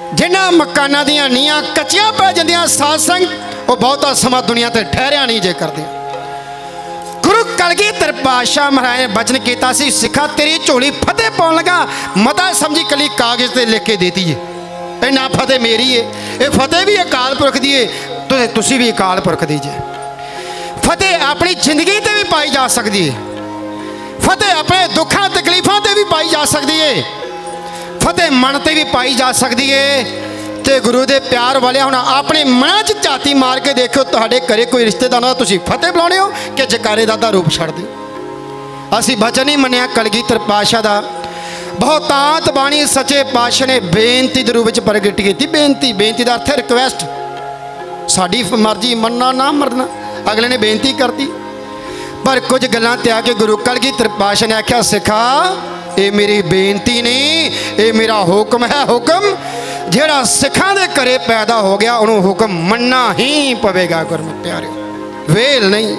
ਜਿਨ੍ਹਾਂ ਮਕਾਨਾਂ ਦੀਆਂ ਨੀਆਂ ਕੱਚੀਆਂ ਪੈ ਜਾਂਦੀਆਂ ਸਾਧ ਸੰਗ, ਉਹ ਬਹੁਤਾ ਸਮਾਂ ਦੁਨੀਆ ਤੇ ਠਹਿਰਿਆ ਨਹੀਂ ਜੇ ਕਰਦੇ। ਗੁਰੂ ਕਲਗੀਧਰ ਪਾਤਸ਼ਾਹ ਮਹਾਰਾਜ ਨੇ ਬਚਨ ਕੀਤਾ ਸੀ, ਸਿੱਖਾ ਤੇਰੀ ਝੋਲੀ ਫਤਿਹ ਪਾਉਣ ਲਗਾ, ਮਤਾ ਸਮਝੀ ਕਲੀ ਕਾਗਜ਼ ਤੇ ਲਿਖ ਕੇ ਦੇਤੀ ਜੇ ਇਹ ਨਾ ਫਤਿਹ ਮੇਰੀ ਏ, ਇਹ ਫਤਿਹ ਵੀ ਅਕਾਲ ਪੁਰਖ ਦੀ ਏ ਤੇ ਤੁਸੀਂ ਵੀ ਅਕਾਲ ਪੁਰਖ ਦੀ ਜੇ। ਫਤਿਹ ਆਪਣੀ ਜ਼ਿੰਦਗੀ ਤੇ ਵੀ ਪਾਈ ਜਾ ਸਕਦੀ ਏ। ਫਤਿਹ ਆਪਣੇ ਦੁੱਖਾਂ ਤਕਲੀਫਾਂ ਤੇ ਵੀ ਪਾਈ ਜਾ ਸਕਦੀ ਏ। ਫਤਿਹ ਮਨ ਤੇ ਵੀ ਪਾਈ ਜਾ ਸਕਦੀ ਏ। ਤੇ ਗੁਰੂ ਦੇ ਪਿਆਰ ਵਾਲਿਆ, ਹੁਣ ਆਪਣੇ ਮਨਾਂ 'ਚ ਝਾਤੀ ਮਾਰ ਕੇ ਦੇਖੋ ਤੁਹਾਡੇ ਘਰੇ ਕੋਈ ਰਿਸ਼ਤੇਦਾਰ ਨਾਲ ਤੁਸੀਂ ਫਤਿਹ ਬੁਲਾਉਣੇ ਹੋ ਕਿ ਜਕਾਰੇ ਦਾ ਦਾ ਰੂਪ ਛੱਡ ਦਿਓ। ਅਸੀਂ ਬਚਨ ਹੀ ਮੰਨਿਆ ਕਲਗੀਧਰ ਪਾਸ਼ਾ ਦਾ। ਬਹੁਤਾਤ ਬਾਣੀ ਸੱਚੇ ਪਾਤਸ਼ਾਹ ਨੇ ਬੇਨਤੀ ਦੇ ਰੂਪ ਵਿੱਚ ਪ੍ਰਗਟ ਕੀਤੀ। ਬੇਨਤੀ ਬੇਨਤੀ ਦਾ ਅਰਥ ਹੈ ਰਿਕਵੈਸਟ ਸਾਡੀ ਮਰਜ਼ੀ ਮੰਨਣਾ ਨਾ ਮਰਨਾ, ਅਗਲੇ ਨੇ ਬੇਨਤੀ ਕਰਤੀ। ਪਰ ਕੁਝ ਗੱਲਾਂ ਤੇ ਆ ਕੇ ਗੁਰੂ ਕਲਗੀਧਰ ਪਾਤਸ਼ਾਹ ਨੇ ਆਖਿਆ, ਸਿਖਾ ਇਹ ਮੇਰੀ ਬੇਨਤੀ ਨਹੀਂ ਇਹ ਮੇਰਾ ਹੁਕਮ ਹੈ ਹੁਕਮ। ਜਿਹੜਾ ਸਿੱਖਾਂ ਦੇ ਘਰੇ ਪੈਦਾ ਹੋ ਗਿਆ ਉਹਨੂੰ ਹੁਕਮ ਮੰਨਣਾ ਹੀ ਪਵੇਗਾ ਗੁਰਮੁਖ ਪਿਆਰਿਓ। ਵੇਲ ਨਹੀਂ।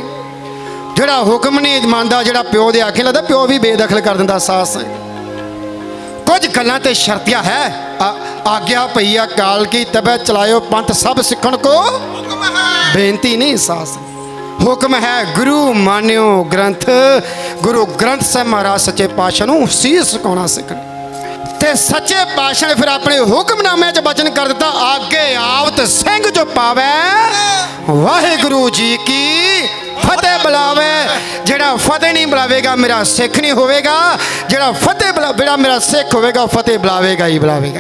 ਜਿਹੜਾ ਹੁਕਮ ਨਹੀਂ ਮੰਨਦਾ ਜਿਹੜਾ ਪਿਓ ਦੇ ਆਖੇ ਲੱਗਦਾ ਪਿਓ ਵੀ ਬੇਦਖਲ ਕਰ ਦਿੰਦਾ ਸਾਸ। ਕੁਝ ਗੱਲਾਂ ਤੇ ਸ਼ਰਤੀਆ ਹੈ। ਆਗਿਆ ਪਈ ਆ ਕਾਲ ਕੀ ਤਬੈ ਚਲਾਇਓ ਪੰਥ ਸਭ ਸਿੱਖਣ ਕੋ। ਬੇਨਤੀ ਨਹੀਂ ਸਾਸ। ਹੁਕਮ ਹੈ ਗੁਰੂ ਮਾਨਿਓ ਗ੍ਰੰਥ। ਗੁਰੂ ਗ੍ਰੰਥ ਸਾਹਿਬ ਮਹਾਰਾਜ ਸੱਚੇ ਪਾਤਸ਼ਾਹ ਨੂੰ ਸੀਸ ਸਿਖਾਉਣਾ ਸਿੱਖਣ। ਤੇ ਸੱਚੇ ਪਾਤਸ਼ਾਹ ਨੇ ਫਿਰ ਆਪਣੇ ਹੁਕਮਨਾਮੇ 'ਚ ਬਚਨ ਕਰ ਦਿੱਤਾ ਆਗੇ ਆਵਤ ਸਿੰਘ ਜੋ ਪਾਵੇ, ਵਾਹਿਗੁਰੂ ਜੀ ਕੀ ਫਤਿਹ ਬੁਲਾਵੇ। ਜਿਹੜਾ ਫਤਿਹ ਨਹੀਂ ਬੁਲਾਵੇਗਾ, ਮੇਰਾ ਸਿੱਖ ਨਹੀਂ ਹੋਵੇਗਾ। ਜਿਹੜਾ ਫਤਿਹ ਬੁਲਾ ਜਿਹੜਾ ਮੇਰਾ ਸਿੱਖ ਹੋਵੇਗਾ, ਫਤਿਹ ਬੁਲਾਵੇਗਾ ਹੀ ਬੁਲਾਵੇਗਾ।